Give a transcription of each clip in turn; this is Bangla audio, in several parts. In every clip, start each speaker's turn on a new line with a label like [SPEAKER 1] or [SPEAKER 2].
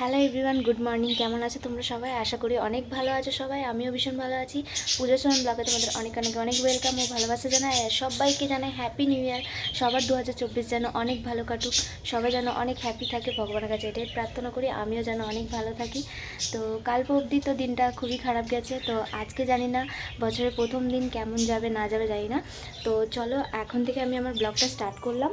[SPEAKER 1] হ্যালো এভরিওয়ান গুড মর্নিং কেমন আছো তোমরা সবাই? আশা করি অনেক ভালো আছো সবাই, আমিও ভীষণ ভালো আছি। পুজোর সময় ব্লগে তোমাদের অনেক অনেক অনেক ওয়েলকাম ও ভালোবাসা জানাই সবাইকে জানাই হ্যাপি নিউ ইয়ার সবার দু হাজার চব্বিশ যেন অনেক ভালো কাটুক, সবাই যেন অনেক হ্যাপি থাকে ভগবানের কাছে, এটাই প্রার্থনা করি, আমিও যেন অনেক ভালো থাকি। তো কাল অবধি তো দিনটা খুবই খারাপ গেছে, তো আজকে জানি না বছরের প্রথম দিন কেমন যাবে, না যাবে জানি না। তো চলো এখন থেকে আমি আমার ব্লগটা স্টার্ট করলাম।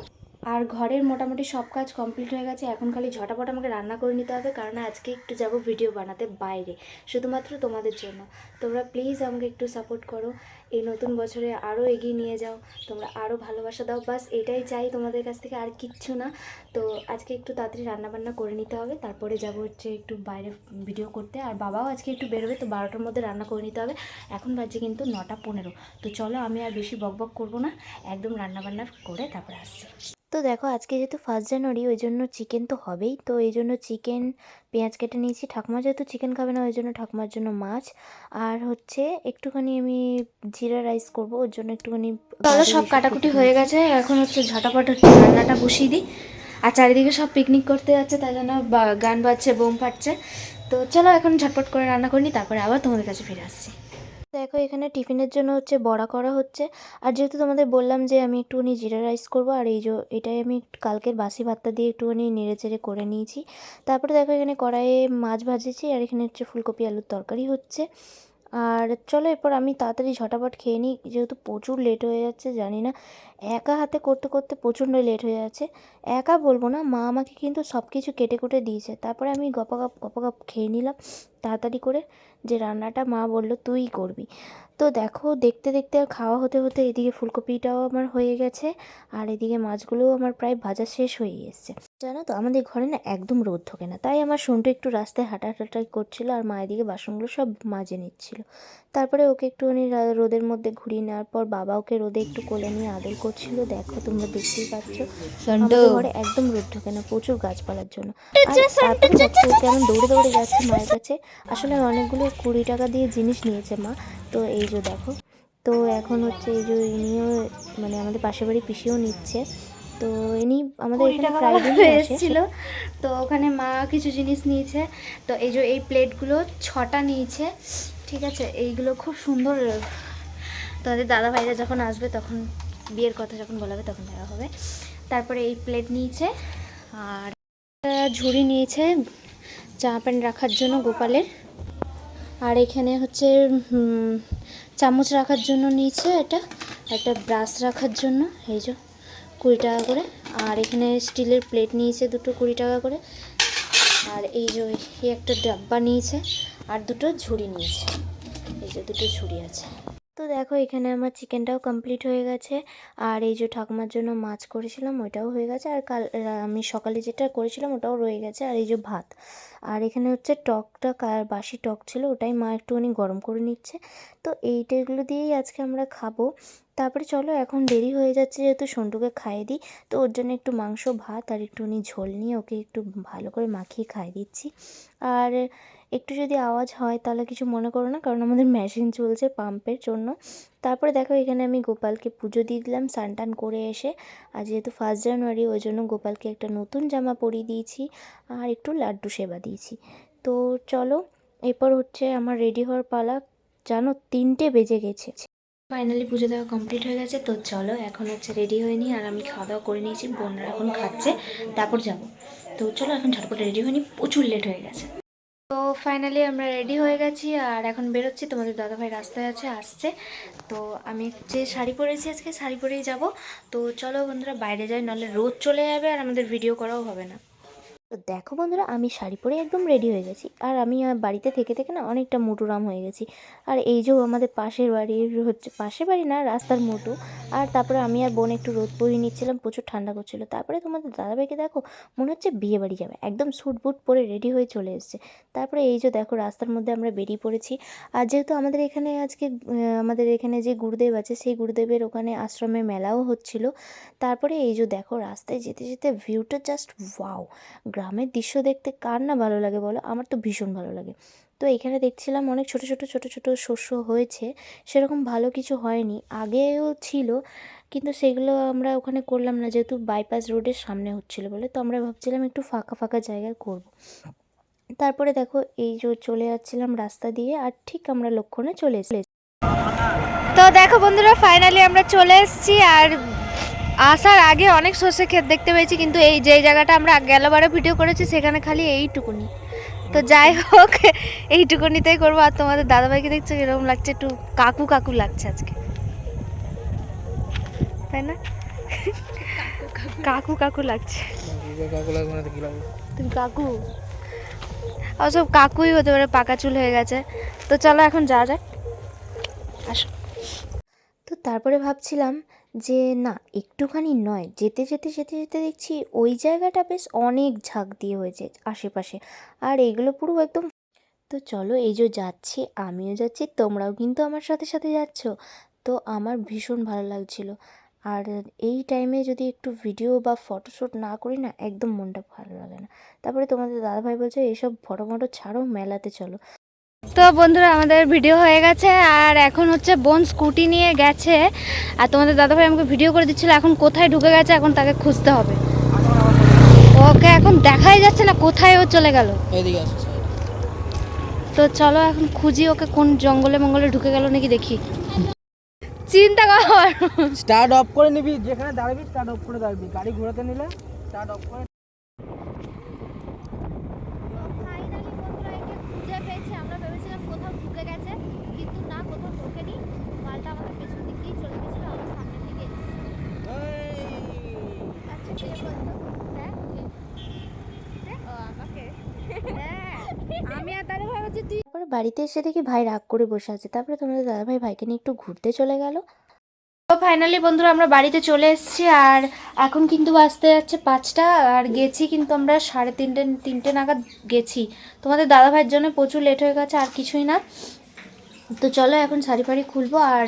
[SPEAKER 1] আর ঘরের মোটামুটি সব কাজ কমপ্লিট হয়ে গেছে। এখন খালি ঝটাপট আমাকে রান্না করে নিতে হবে, কারণ আজকে একটু যাব ভিডিও বানাতে বাইরে, শুধুমাত্র তোমাদের জন্য। তোমরা প্লিজ আমাকে একটু সাপোর্ট করো, এই নতুন বছরে আরও এগিয়ে নিয়ে যাও, তোমরা আরও ভালোবাসা দাও, বাস এটাই চাই তোমাদের কাছ থেকে, আর কিচ্ছু না। তো আজকে একটু তাড়াতাড়ি রান্নাবান্না করে নিতে হবে, তারপরে যাব হচ্ছে একটু বাইরে ভিডিও করতে। আর বাবাও আজকে একটু বেরোবে, তো বারোটার মধ্যে রান্না করে নিতে হবে। এখন বাজে কিন্তু নটা পনেরো। তো চলো আমি আর বেশি বকবক করব না, একদম রান্নাবান্না করে তারপরে আসছি। তো দেখো আজকে যেহেতু ফার্স্ট জানুয়ারি ওই জন্য চিকেন তো হবেই। তো এই জন্য চিকেন পেঁয়াজ কেটে নিয়েছি। ঠাকুমা যেহেতু চিকেন খাবে না ওই জন্য ঠাকুমার জন্য মাছ। আর হচ্ছে একটুখানি আমি জিরা রাইস করব ওর জন্য একটুখানি চলো সব কাটাকুটি হয়ে গেছে। এখন হচ্ছে ঝটাপট হচ্ছে রান্নাটা বসিয়ে দিই। আর চারিদিকে সব পিকনিক করতে যাচ্ছে তাই জন্য গান বাজছে বোম ফাটছে। তো চলো এখন ঝটপট করে রান্না করে নিই তারপরে আবার তোমাদের কাছে ফিরে আসছি। দেখো, এখানে টিফিনের জন্য হচ্ছে বড়া করা হচ্ছে। আর যেহেতু তোমাদের বললাম যে আমি একটুখানি জিরা রাইস করব, আর এই যে এটাই আমি কালকের বাসি ভাতটা দিয়ে একটুখানি নেড়েচেড়ে করে নিয়েছি। তারপরে দেখো, এখানে কড়াইয়ে মাছ ভাজেছি, আর এখানে হচ্ছে ফুলকপি আলুর তরকারি হচ্ছে। আর চলো, এরপর আমি তাড়াতাড়ি ঝটাপট খেয়ে নিই, যেহেতু প্রচুর লেট হয়ে যাচ্ছে, জানি না। একা হাতে করতে করতে প্রচণ্ড লেট হয়ে যাচ্ছে। একা বলব না, মা আমাকে কিন্তু সব কিছু কেটে কুটে দিয়েছে। তারপরে আমি গপাগপ গপাগপ খেয়ে নিলাম, তাড়াতাড়ি করে যে রান্নাটা মা বলল তুই করবি। তো দেখো, দেখতে দেখতে আর খাওয়া হতে হতে এদিকে ফুলকপিটাও আমার হয়ে গেছে, আর এদিকে মাছগুলোও আমার প্রায় ভাজা শেষ হয়ে এসছে। জানো তো, আমাদের ঘরে না একদম রোদ থাকে না, তাই আমার সন্টু একটু রাস্তায় হাঁটাহাঁটাই করছিল আর মা এদিকে বাসনগুলো সব মাজে নিচ্ছিল। তারপরে ওকে একটুখানি রোদের মধ্যে ঘুরিয়ে নেওয়ার পর বাবা ওকে রোদে একটু কোলে নিয়ে আদর করছিল। দেখো তোমরা দেখতেই পাচ্ছ। আমাদের ঘরে একদম রোদ ঢোকে না প্রচুর গাছপালার জন্য। আর তারপরে দেখো ও কেমন দৌড়ে দৌড়ে যাচ্ছে মায়ের কাছে আসলে অনেকগুলো কুড়ি টাকা দিয়ে জিনিস নিয়েছে মা তো এই যে দেখো তো এখন হচ্ছে এই যে ইনিও মানে আমাদের পাশের বাড়ি পিসিও নিচ্ছে তো ইনি আমাদের এখানে এসেছিল তো ওখানে মা কিছু জিনিস নিয়েছে তো এই যে এই প্লেটগুলো ছটা নিয়েছে ঠিক আছে, এইগুলো খুব সুন্দর তোমাদের দাদা ভাইরা যখন আসবে তখন বিয়ের কথা যখন বলাবে তখন দেওয়া হবে। তারপরে এই প্লেট নিয়েছে, আর ঝুড়ি নিয়েছে জামা প্যান্ট রাখার জন্য গোপালের। আর এখানে হচ্ছে চামচ রাখার জন্য নিয়েছে এটা, একটা ব্রাশ রাখার জন্য, এই যে কুড়ি টাকা করে। আর এখানে স্টিলের প্লেট নিয়েছে দুটো কুড়ি টাকা করে। আর এই যে এই একটা ডাব্বা নিয়েছে আর দুটো ঝুড়ি নিয়েছে। এই যে দুটো ঝুড়ি আছে। তো দেখো এখানে আমার চিকেনটাও কমপ্লিট হয়ে গেছে। আর এই যে ঠাকুমার জন্য মাছ করেছিলাম, ওইটাও হয়ে গেছে। আর কাল আমি সকালে যেটা করেছিলাম, ওটাও রয়ে গেছে। আর এই যে ভাত। আর এখানে হচ্ছে টকটা বাসি টক ছিল, ওটাই মা একটুখানি গরম করে নিচ্ছে। তো এইটাগুলো দিয়েই আজকে আমরা খাব। তারপরে চলো, এখন দেরি হয়ে যাচ্ছে যেহেতু সন্টুকে খাইয়ে দিই। তো ওর জন্য একটু মাংস, ভাত আর একটুখানি ঝোল নিয়ে ওকে একটু ভালো করে মাখিয়ে খাইয়ে দিচ্ছি। আর একটু যদি আওয়াজ হয় তাহলে কিছু মনে করো না, কারণ আমাদের মেশিন চলছে পাম্পের জন্য। তারপরে দেখো, এখানে আমি গোপালকে পুজো দিয়ে দিলাম, স্নান টান করে এসে। আর যেহেতু ফার্স্ট জানুয়ারি ওই জন্য গোপালকে একটা নতুন জামা পরিয়ে দিয়েছি আর একটু লাড্ডু সেবা দিয়েছি। তো চলো, এরপর হচ্ছে আমার রেডি হওয়ার পালা। জানো, তিনটে বেজে গেছে। ফাইনালি পুজো দেওয়া কমপ্লিট হয়ে গেছে, তো চলো এখন হচ্ছে রেডি হয়ে নিই, আর আমি খাওয়া দাওয়া করে নিয়েছি, বোনরা এখন খাচ্ছে, তারপর যাব। তো চলো এখন ঝটপট রেডি হয়ে নিই, প্রচুর লেট হয়ে গেছে। তো ফাইনালি আমরা রেডি হয়ে গেছি, আর এখন বেরোচ্ছি, তোমাদের দাদাভাই রাস্তায় আছে, আসছে। তো আমি যে শাড়ি পরেছি আজকে, শাড়ি পরেই যাব। তো চলো বন্ধুরা, বাইরে যাই নাহলে রোদ চলে যাবে, আর আমাদের ভিডিও করাও হবে না। তো দেখো বন্ধুরা, আমি শাড়ি পরে একদম রেডি হয়ে গেছি। আর আমি বাড়িতে থেকে থেকে না অনেকটা মুটুরাম হয়ে গেছি। আর এই যে আমাদের পাশের বাড়ির হচ্ছে, পাশের বাড়ি না, রাস্তার মোটু। আর তারপরে আমি আর বোন একটু রোদ পরিয়ে নিচ্ছিলাম, প্রচুর ঠান্ডা করছিল। তারপরে তোমাদের দাদাভাইকে দেখো, মনে হচ্ছে বিয়ে বাড়ি যাবে। একদম স্যুট বুট পরে রেডি হয়ে চলে এসছে। তারপরে এই যে দেখো, রাস্তার মধ্যে আমরা বেরিয়ে পড়েছি। আর যেহেতু আমাদের এখানে আজকে আমাদের এখানে যে গুরুদেব আছে, সেই গুরুদেবের ওখানে আশ্রমে মেলাও হচ্ছিল। তারপরে এই যে দেখো, রাস্তায় যেতে যেতে ভিউটা জাস্ট ওয়াও গ্রামের দৃশ্য দেখতে কার না ভালো লাগে বলো? আমার তো ভীষণ ভালো লাগে। তো এখানে দেখছিলাম অনেক ছোট ছোট ছোট ছোট শস্য হয়েছে। সেরকম ভালো কিছু হয়নি। আগেও ছিল, কিন্তু সেগুলো আমরা ওখানে করলাম না, যেহেতু বাইপাস রোডের সামনে হচ্ছিল বলে। তো আমরা ভাবছিলাম একটু ফাঁকা ফাঁকা জায়গায় করব। তারপরে দেখো, এই যে চলে যাচ্ছিলাম রাস্তা দিয়ে, আর ঠিক আমরা লক্ষণে চলে এসেছি। তো দেখো বন্ধুরা ফাইনালি আমরা চলে এসেছি, আর আসার আগে অনেক সর্ষে ক্ষেত দেখতে পেয়েছি, কিন্তু এই যে জায়গাটা আমরা গেলবারে ভিডিও করেছি, সেখানে খালি এইটুকুনি। তো যাই হোক, এইটুকুনিতেই করব। আর তোমাদের দাদাভাইকে দেখছ এরকম লাগছে? একটু কাকু কাকু লাগছে আজকে। তাই না? কাকু কাকু লাগছে। তুমি কাকু? সব কাকুই হতে পারে, পাকা চুল হয়ে গেছে। তো চলো এখন যাওয়া যাক। আসো। তো তারপরে ভাবছিলাম যে না, একটুখানি নয়। যেতে যেতে যেতে যেতে দেখছি ওই জায়গাটা বেশ অনেক ঝাঁক দিয়ে হয়েছে আশেপাশে। আর এইগুলো পুরো একদম তো চলো এই যে যাচ্ছি, আমিও যাচ্ছি, তোমরাও কিন্তু আমার সাথে সাথে যাচ্ছ। তো আমার ভীষণ ভালো লাগছিল। আর এই টাইমে যদি একটু ভিডিও বা ফটোশ্যুট না করি না, একদম মনটা ভালো লাগে না। তারপরে তোমাদের দাদাভাই বলছে এইসব ফটো ফটো ছাড়ো, মেলাতে চলো। তো বন্ধুরা আমাদের ভিডিও হয়ে গেছে। আর এখন হচ্ছে বোন স্কুটি নিয়ে গেছে। আর তোমাদের দাদাভাই আমাকে ভিডিও করে দিচ্ছিল এখন কোথায় ঢুকে গেছে এখন তাকে খুঁজতে হবে। ওকে এখন দেখাই যাচ্ছে না কোথায় ও চলে গেল। তো চলো এখন খুঁজি ওকে কোন জঙ্গলে মঙ্গলে ঢুকে গেল নাকি দেখি। চিন্তা কর।
[SPEAKER 2] স্টার্ট অফ করে নিবি যেখানে দাঁড়াবি স্টার্ট অফ করে দাঁড়াবি। গাড়ি ঘোরাতে নিলে স্টার্ট অফ করে
[SPEAKER 1] খুঁজে পেয়েছি আমরা ভেবেছিলাম কোথাও ঢুকে গেছে কিন্তু না কোথাও ঢোকেনি মালটা আমাদের পেছন দিক দিয়েই চলে গেছিল আমরা সামনের দিকে আচ্ছা কে বলতো দেখ ও আমাকে আমি আর দাদা ভাই হচ্ছে তুই তারপরে বাড়িতে এসে দেখি ভাই রাগ করে বসে আছে। তারপরে তোমাদের দাদা ভাই ভাইকে নিয়ে একটু ঘুরতে চলে গেল। তো ফাইনালি বন্ধুরা আমরা বাড়িতে চলে এসেছি আর এখন কিন্তু বাজতে যাচ্ছে পাঁচটা আর গেছি কিন্তু আমরা সাড়ে তিনটে তিনটে নাগাদ গেছি। তোমাদের দাদা ভাইয়ের জন্য প্রচুর লেট হয়ে গেছে আর কিছুই না। তো চলো এখন শাড়ি ফাড়ি খুলবো আর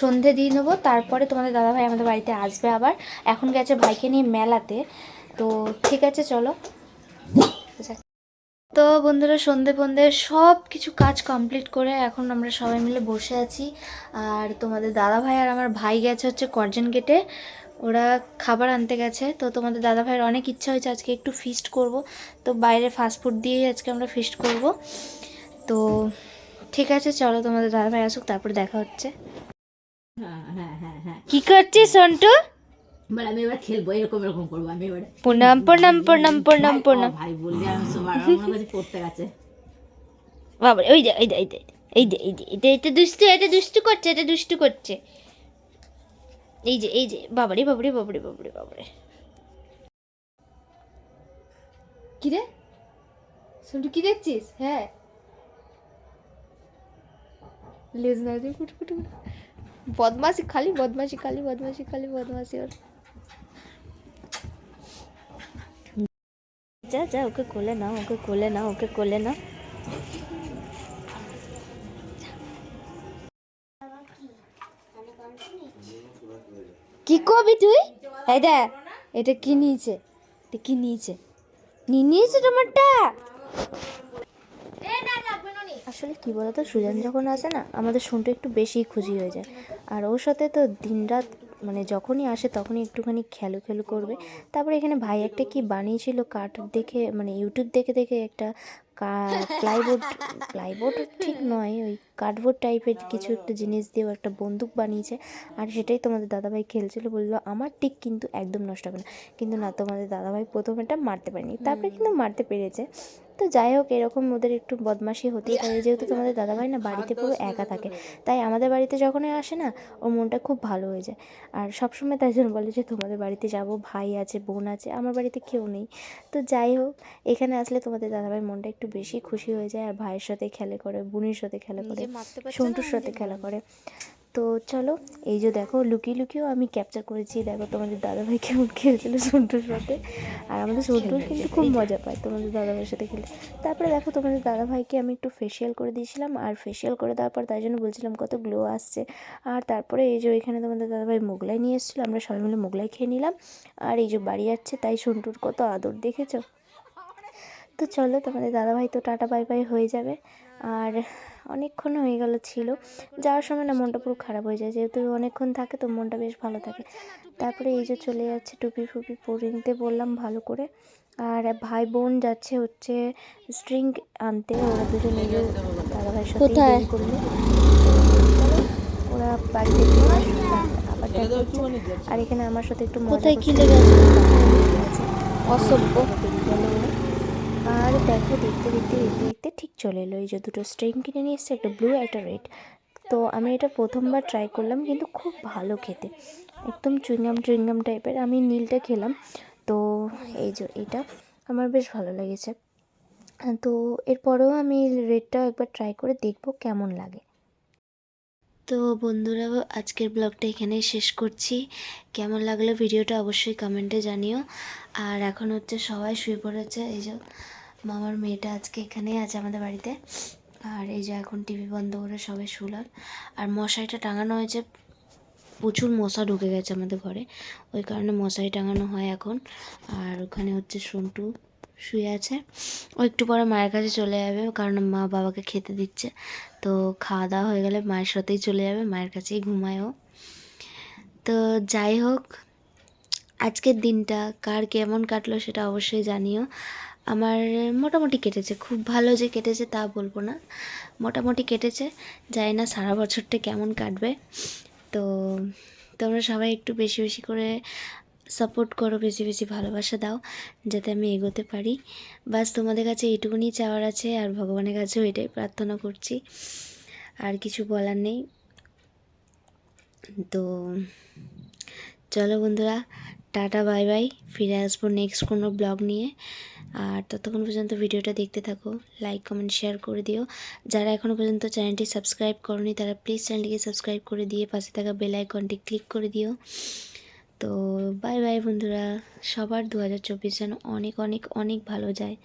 [SPEAKER 1] সন্ধে দিয়ে নেব তারপরে তোমাদের দাদা ভাই আমাদের বাড়িতে আসবে আবার। এখন গেছে ভাইকে নিয়ে মেলাতে। তো ঠিক আছে চলো। আচ্ছা। তো বন্ধুরা সন্ধে ফন্ধে সব কিছু কাজ কমপ্লিট করে এখন আমরা সবাই মিলে বসে আছি। আর তোমাদের দাদা ভাই আর আমার ভাই গেছে হচ্ছে করজন গেটে ওরা খাবার আনতে গেছে। তো তোমাদের দাদা ভাইয়ের অনেক ইচ্ছা হয়েছে আজকে একটু ফিস্ট করব। তো বাইরে ফাস্টফুড দিয়েই আজকে আমরা ফিস্ট করব। তো ঠিক আছে চলো তোমাদের দাদা ভাই আসুক তারপরে দেখা হচ্ছে।
[SPEAKER 3] হ্যাঁ হ্যাঁ হ্যাঁ।
[SPEAKER 1] কি করছিস সন্টু?
[SPEAKER 3] এবার আমি এবার খেলব এরকম এরকম করব আমি এবারে।
[SPEAKER 1] প্রণাম প্রণাম প্রণাম প্রণাম প্রণাম
[SPEAKER 3] ভাই বললে আমি সবার আমার মনে করছি গেছে।
[SPEAKER 1] বাবা ওই যে এই যে এই যে এই যে এই যে এটা এটা দুষ্টু এটা দুষ্টু করছে এটা দুষ্টু করছে। এই যে এই যে বাবারে বাবারে বাবারে বাবারে বাবারে। কি রে? সন্টু কি দেখছিস? হ্যাঁ। লেজ না কুটু কুটু কুটু। বদমাসি খালি বদমাসি খালি বদমাসি খালি বদমাসি ওর। যা যা, ওকে কোলে নাও, ওকে কোলে নাও, ওকে কোলে নাও। কি কবি তুই? এই দেখ, এটা কি নিয়েছে? এটা কি নিয়েছে? নিয়ে নিয়েছে তোমারটা? আসলে কি বলতো, সুজন যখন আসে না, আমাদের শুনতে একটু বেশি খুশি হয়ে যায়। আর ওর সাথে তো দিনরাত মানে যখনই আসে তখনই একটুখানি খেলো খেলো করবে। তারপরে এখানে ভাই একটা কি বানিয়েছিল কাঠ দেখে মানে ইউটিউব দেখে দেখে একটা প্লাইবোর্ড প্লাইবোর্ড ঠিক নয়, ওই কার্ডবোর্ড টাইপের কিছু একটা জিনিস দিয়েও একটা বন্দুক বানিয়েছে। আর সেটাই তোমাদের দাদাভাই খেলছিল বলল আমার ঠিক কিন্তু একদম নষ্ট হবে না। কিন্তু না তোমাদের দাদাভাই প্রথম এটা মারতে পারেনি। তারপরে কিন্তু মারতে পেরেছে। তো যাই হোক এরকম ওদের একটু বদমাশি হতেই পারে। যেহেতু তোমাদের দাদাভাই না বাড়িতে পুরো একা থাকে তাই আমাদের বাড়িতে যখনই আসে না ওর মনটা খুব ভালো হয়ে যায়। আর সবসময় তাই জন্য বলে যে তোমাদের বাড়িতে যাব ভাই আছে বোন আছে আমার বাড়িতে কেউ নেই। তো যাই হোক এখানে আসলে তোমাদের দাদাভাই মনটা একটু বেশি খুশি হয়ে যায়। আর ভাইয়ের সাথে খেলে করে বোনের সাথে খেলা করে সন্টুর সাথে খেলা করে। তো চলো এই যে দেখো লুকিয়ে লুকিয়েও আমি ক্যাপচার করেছি। দেখো তোমাদের দাদাভাই কেমন খেলছিল সন্টুর সাথে। আর আমাদের সন্টুর কিন্তু খুব মজা পায় তোমাদের দাদাভাইয়ের সাথে খেলে তারপরে দেখো তোমাদের দাদাভাইকে আমি একটু ফেসিয়াল করে দিয়েছিলাম। আর ফেসিয়াল করে দেওয়ার পর তাই জন্য বলছিলাম কত গ্লো আসছে। আর তারপরে এই যে ওইখানে তোমাদের দাদাভাই মোগলাই নিয়ে এসেছিল। আমরা সবাই মিলে মোগলাই খেয়ে নিলাম। আর এই যে বাড়ি যাচ্ছে তাই সন্টুর কত আদর দেখেছ? তো চলো তোমাদের দাদাভাই তো টাটা বাই বাই হয়ে যাবে। আর অনেকক্ষণ হয়ে গেল ছিল। যাওয়ার সময় না মনটা পুরো খারাপ হয়ে যায়। যেহেতু অনেকক্ষণ থাকে তো মনটা বেশ ভালো থাকে। তারপরে এই যে চলে যাচ্ছে টুপি ফুপি পরে নিতে বললাম ভালো করে। আর ভাই বোন যাচ্ছে হচ্ছে স্ট্রিং আনতে। ওরা দুজন এলো দাদা ভাইয়ের সাথে করল ওরা বাড়িতে আবার আর এখানে আমার সাথে একটু মজা
[SPEAKER 2] কোথায়? কি
[SPEAKER 1] করছে।
[SPEAKER 2] লেগে আছে?
[SPEAKER 1] আছে।
[SPEAKER 2] অসভ্য।
[SPEAKER 1] আর দেখো, দেখতে দেখতে দেখতে দেখতে ঠিক চলে এলো। এই যে দুটো স্ট্রিং কিনে নিয়ে এসছে, একটা ব্লু একটা রেড তো আমি এটা প্রথমবার ট্রাই করলাম, কিন্তু খুব ভালো খেতে। একদম চুইংগাম চুইংগাম টাইপের আমি নীলটা খেলাম। তো এই যে এটা, আমার বেশ ভালো লেগেছে। তো এরপরেও আমি রেডটা একবার ট্রাই করে দেখব কেমন লাগে। তো বন্ধুরা, আজকের ব্লগটা এখানে শেষ করছি। কেমন লাগল ভিডিওটা অবশ্যই কমেন্টে জানিও। আর এখন হচ্ছে সবাই শুয়ে পড়েছে। এই যে মামার মেয়েটা আজকে এখানেই আছে আমাদের বাড়িতে। আর এই যে এখন টিভি বন্ধ করে সবাই শুলার আর মশারিটা টাঙানো হয়েছে প্রচুর মশা ঢুকে গেছে আমাদের ঘরে। ওই কারণে মশারি টাঙানো হয় এখন। আর ওখানে হচ্ছে সন্টু শুয়ে আছে। ও একটু পরে মায়ের কাছে চলে যাবে কারণ মা বাবাকে খেতে দিচ্ছে। তো খাওয়া দাওয়া হয়ে গেলে মায়ের সাথেই চলে যাবে, মায়ের কাছেই ঘুমায় ও। তো যাই হোক, আজকের দিনটা কার কেমন কাটলো সেটা অবশ্যই জানিও। আমার মোটামুটি কেটেছে, খুব ভালো যে কেটেছে তা বলব না। মোটামুটি কেটেছে, জানি না সারা বছরটা কেমন কাটবে। তো তোমরা সবাই একটু বেশি বেশি করে সাপোর্ট করো, বেশি বেশি ভালোবাসা দাও, যাতে আমি এগোতে পারি। বাস, তোমাদের কাছে এইটুকুনি চাওয়ার আছে, আর ভগবানের কাছেও এটাই প্রার্থনা করছি। আর কিছু বলার নেই। তো চলো বন্ধুরা, টাটা, বাই বাই। ফিরে আসব নেক্সট কোনো ব্লগ নিয়ে। আর ততক্ষণ পর্যন্ত ভিডিওটা দেখতে থাকো লাইক কমেন্ট শেয়ার করে দিও। যারা এখনও পর্যন্ত চ্যানেলটি সাবস্ক্রাইব করনি, তারা প্লিজ চ্যানেলটিকে সাবস্ক্রাইব করে দিয়ে পাশে থাকা বেল আইকনটি ক্লিক করে দিও। তো বাই বাই বন্ধুরা, সবার দু হাজার চব্বিশ যেন অনেক অনেক অনেক ভালো যায়।